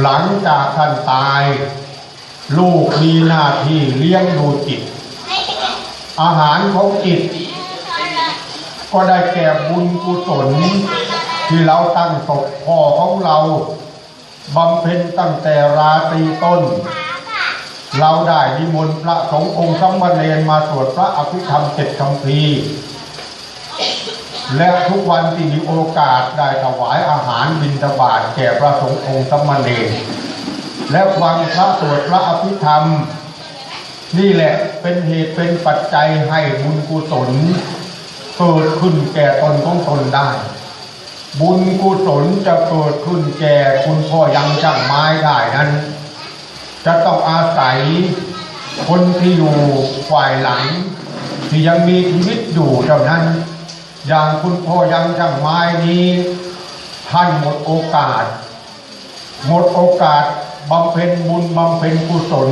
หลังจากท่านตาย ลูกมีหน้าที่เลี้ยงดูจิต อาหารของจิต ก็ได้แก่บุญกุศลที่เราตั้งศพพ่อของเราบำเพ็ญตั้งแต่ราตรีต้น เราได้นิมนต์พระสงฆ์องค์สัมมาเนรมาสวดพระอภิธรรมเจ็ดคำพี และทุกวันที่มีโอกาสได้ถวายอาหารบิณฑบาตแก่พระสงฆ์องค์สมมาเนรและฟังพระสวดพระอภิธรรม นี่แหละเป็นเหตุเป็นปัจจัยให้บุญกุศลเกิดขึ้นแก่ตนของตนได้ บุญกุศลจะเกิดขึ้นแก่คุณพ่อยังช่างไม้ได้นั้น จะต้องอาศัยคนที่อยู่ฝ่ายหลัง ที่ยังมีชีวิตอยู่เท่านั้น อย่างคุณพ่อยังช่างไม้นี้ท่านหมดโอกาส หมดโอกาสบำเพ็ญบุญบำเพ็ญกุศล